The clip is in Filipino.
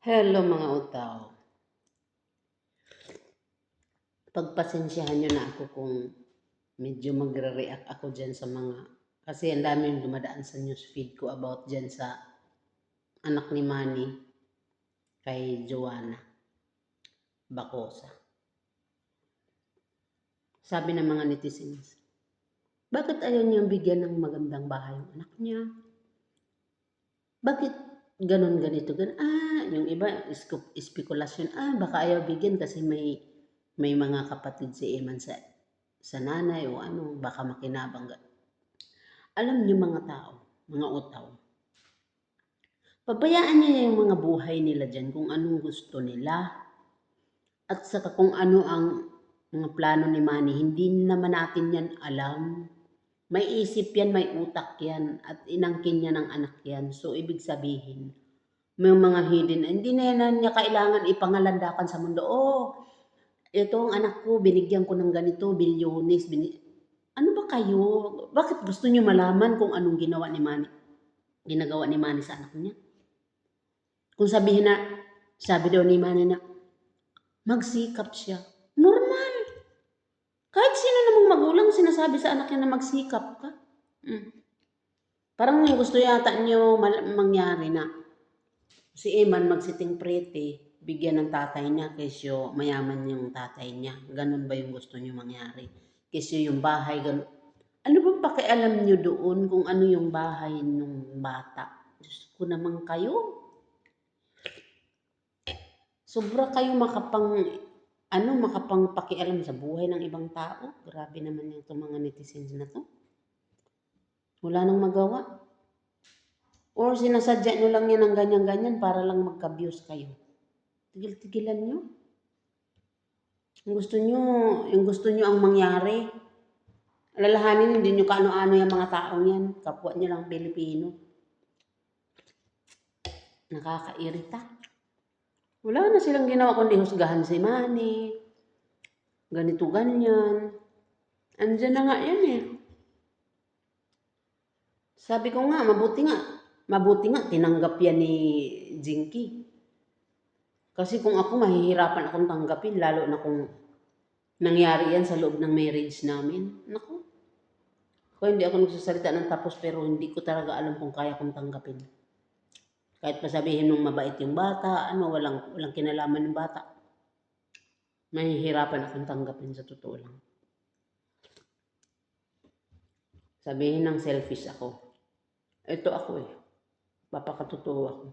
Hello mga utaw. Pagpasensyahan nyo na ako kung medyo magre-react ako dyan sa mga... Kasi ang dami yung dumadaan sa newsfeed ko about dyan sa anak ni Manny kay Joanna Bacosa. Sabi ng mga netizens, bakit ayaw niyang bigyan ng magandang bahay yung anak niya? Bakit ganon ganito gan ah yung iba isku- spekulasyon ah baka ayaw bigyan kasi may may mga kapatid si Eman sa sa nanay o ano baka makinabang gan alam niyo mga tao mga utaw pabayaan niyo yung mga buhay nila diyan kung anong gusto nila at saka kung ano ang mga plano ni Manny. Hindi naman natin yan alam may isip yan, may utak yan, at inangkin niya ng anak yan. So, ibig sabihin, may mga hidden, hindi na yan niya kailangan ipangalandakan sa mundo. Oh, ito ang anak ko, binigyan ko ng ganito, bilyones, bini... Ano ba kayo? Bakit gusto niyo malaman kung anong ginawa ni Manny? Ginagawa ni Manny sa anak niya? Kung sabihin na, sabi daw ni Manny na, magsikap siya. Kahit sino namang magulang sinasabi sa anak niya na magsikap ka. Mm. Parang gusto yata niyo mangyari na si Eman magsiting pretty, bigyan ng tatay niya kesyo mayaman yung tatay niya. Ganun ba yung gusto niyo mangyari? Kesyo yung bahay, ganun. Ano bang pakialam niyo doon kung ano yung bahay ng bata? Diyos ko naman kayo. Sobra kayo makapang ano, makapang pakialam sa buhay ng ibang tao. Grabe naman yung itong mga netizens na to. Wala nang magawa. Or sinasadya nyo lang yan ng ganyan-ganyan para lang magka-views kayo. Tigil-tigilan nyo. Yung gusto nyo, yung gusto nyo ang mangyari. Alalahanin, hindi nyo kaano-ano yung mga taong yan. Kapwa nyo lang Pilipino. Nakakairita. Wala na silang ginawa kundi husgahan si Manny. Ganito, ganyan. Andyan na nga yan eh. Sabi ko nga, mabuti nga. Mabuti nga, tinanggap yan ni Jinky. Kasi kung ako, mahihirapan akong tanggapin, lalo na kung nangyari yan sa loob ng marriage namin. Naku. Kung hindi ako nagsasalita ng tapos pero hindi ko talaga alam kung kaya kong tanggapin. Kahit pa sabihin nung mabait yung bata, ano, walang, walang kinalaman ng bata. Mahihirapan akong tanggapin sa totoo lang. Sabihin ng selfish ako. Ito ako eh. Papakatotoo ako.